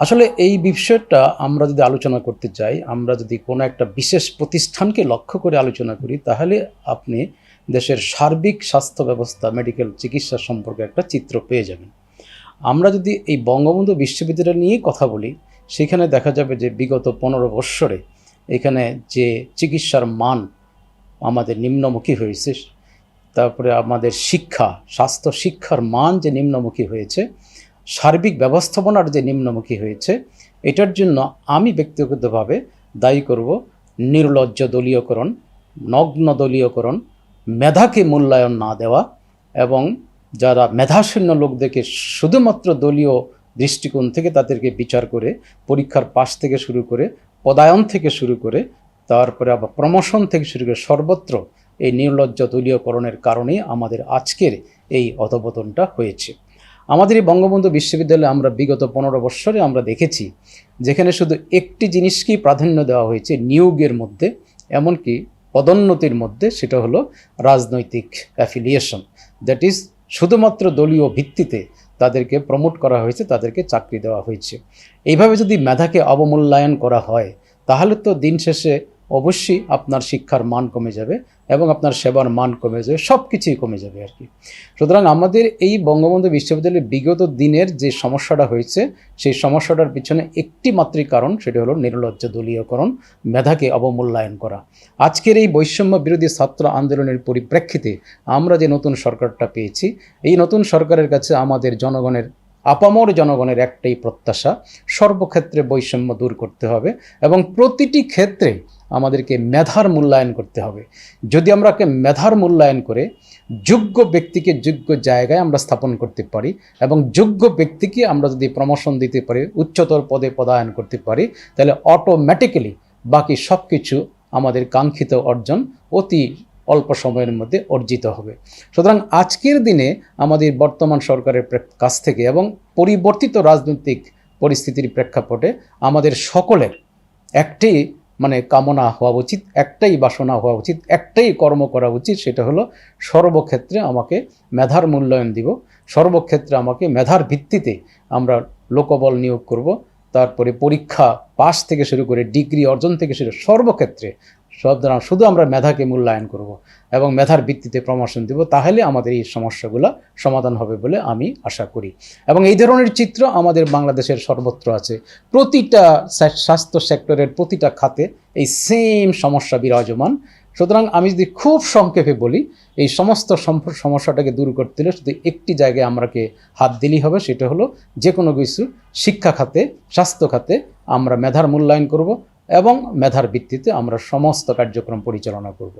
আসলে এই বিষয়টা আমরা যদি আলোচনা করতে চাই, আমরা যদি কোনো একটা বিশেষ প্রতিষ্ঠানকে লক্ষ্য করে আলোচনা করি, তাহলে আপনি দেশের সার্বিক স্বাস্থ্য ব্যবস্থা, মেডিকেল চিকিৎসা সম্পর্কে একটা চিত্র পেয়ে যাবেন। আমরা যদি এই বঙ্গবন্ধু বিশ্ববিদ্যালয় নিয়ে কথা বলি, সেখানে দেখা যাবে যে বিগত পনেরো বৎসরে এখানে যে চিকিৎসার মান আমাদের নিম্নমুখী হয়েছে, তারপরে আমাদের শিক্ষা, স্বাস্থ্য শিক্ষার মান যে নিম্নমুখী হয়েছে সার্বিক ব্যবস্থাপনার যে নিম্নমুখী হয়েছে, এটার জন্য আমি ব্যক্তিগতভাবে দায়ী করব নির্লজ্জ দলীয়করণ, নগ্ন দলীয়করণ, মেধাকে মূল্যায়ন না দেওয়া এবং যারা মেধাশূন্য লোকদেরকে শুধুমাত্র দলীয় দৃষ্টিকোণ থেকে তাদেরকে বিচার করে, পরীক্ষার পাশ থেকে শুরু করে, পদায়ন থেকে শুরু করে, তারপরে আবার প্রমোশন থেকে শুরু করে সর্বত্র এই নির্লজ্জ দলীয়করণের কারণেই আমাদের আজকের এই অধপতনটা হয়েছে। আমাদের এই বঙ্গবন্ধু বিশ্ববিদ্যালয়ে আমরা বিগত পনেরো বৎসরে আমরা দেখেছি, যেখানে শুধু একটি জিনিসকেই প্রাধান্য দেওয়া হয়েছে, নিয়োগের মধ্যে, এমনকি পদোন্নতির মধ্যে, সেটা হলো রাজনৈতিক অ্যাফিলিয়েশন দ্যাট ইজ শুধুমাত্র দলীয় ভিত্তিতে তাদেরকে প্রমোট করা হয়েছে, তাদেরকে চাকরি দেওয়া হয়েছে। এইভাবে যদি মেধাকে অবমূল্যায়ন করা হয়, তাহলে তো দিন শেষে অবশ্যই আপনার শিক্ষার মান কমে যাবে এবং আপনার সেবার মান কমে যাবে সব কিছুই কমে যাবে আর কি। সুতরাং আমাদের এই বঙ্গবন্ধু বিশ্ববিদ্যালয়ের বিগত দিনের যে সমস্যাটা হয়েছে, সেই সমস্যাটার পিছনে একটি মাত্রই কারণ, সেটা হলো নির্লজ্জ দলীয়করণ, মেধাকে অবমূল্যায়ন করা। আজকের এই বৈষম্য বিরোধী ছাত্র আন্দোলনের পরিপ্রেক্ষিতে আমরা যে নতুন সরকারটা পেয়েছি, এই নতুন সরকারের কাছে আমাদের জনগণের আপামর জনগণের একটাই প্রত্যাশা, সর্বক্ষেত্রে বৈষম্য দূর করতে হবে এবং প্রতিটি ক্ষেত্রে আমাদেরকে মেধার মূল্যায়ন করতে হবে। যদি আমরা কে মেধার মূল্যায়ন করে, যোগ্য ব্যক্তিকে যোগ্য জায়গায় আমরা স্থাপন করতে পারি এবং যোগ্য ব্যক্তিকে আমরা যদি প্রমোশন দিতে পারি, উচ্চতর পদে পদায়ন করতে পারি, তাহলে অটোমেটিক্যালি বাকি সব কিছু আমাদের কাঙ্ক্ষিত অর্জন অতি অল্প সময়ের মধ্যে অর্জিত হবে। সুতরাং আজকের দিনে আমাদের বর্তমান সরকারের কাছ থেকে এবং পরিবর্তিত রাজনৈতিক পরিস্থিতির প্রেক্ষাপটে আমাদের সকলের একটি মানে কামনা হওয়া উচিত, একটাই বাসনা হওয়া উচিত, একটাই কর্ম করা উচিত, সেটা হলো সর্বক্ষেত্রে আমাকে মেধার মূল্যায়ন দিব, সর্বক্ষেত্রে আমাকে মেধার ভিত্তিতে আমরা লোকবল নিয়োগ করব তারপরে পরীক্ষা পাস থেকে শুরু করে ডিগ্রি অর্জন থেকে শুরু সর্বক্ষেত্রে সব দ্বারা শুধু আমরা মেধাকে মূল্যায়ন করব এবং মেধার ভিত্তিতে প্রমোশন দেব, তাহলে আমাদের এই সমস্যাগুলো সমাধান হবে বলে আমি আশা করি। এবং এই ধরনের চিত্র আমাদের বাংলাদেশের সর্বত্র আছে। প্রতিটা স্বাস্থ্য সেক্টরের প্রতিটা খাতে এই সেম সমস্যা বিরাজমান। সুতরাং আমি যদি খুব সংক্ষেপে বলি, এই সমস্ত সমস্যাটাকে দূর করতে হলে শুধু একটি জায়গায় আমরাকে হাত দিলেই হবে, সেটা হলো যে কোনো কিছু শিক্ষা খাতে, স্বাস্থ্য খাতে আমরা মেধার মূল্যায়ন করব এবং মেধার ভিত্তিতে আমরা সমস্ত কার্যক্রম পরিচালনা করব।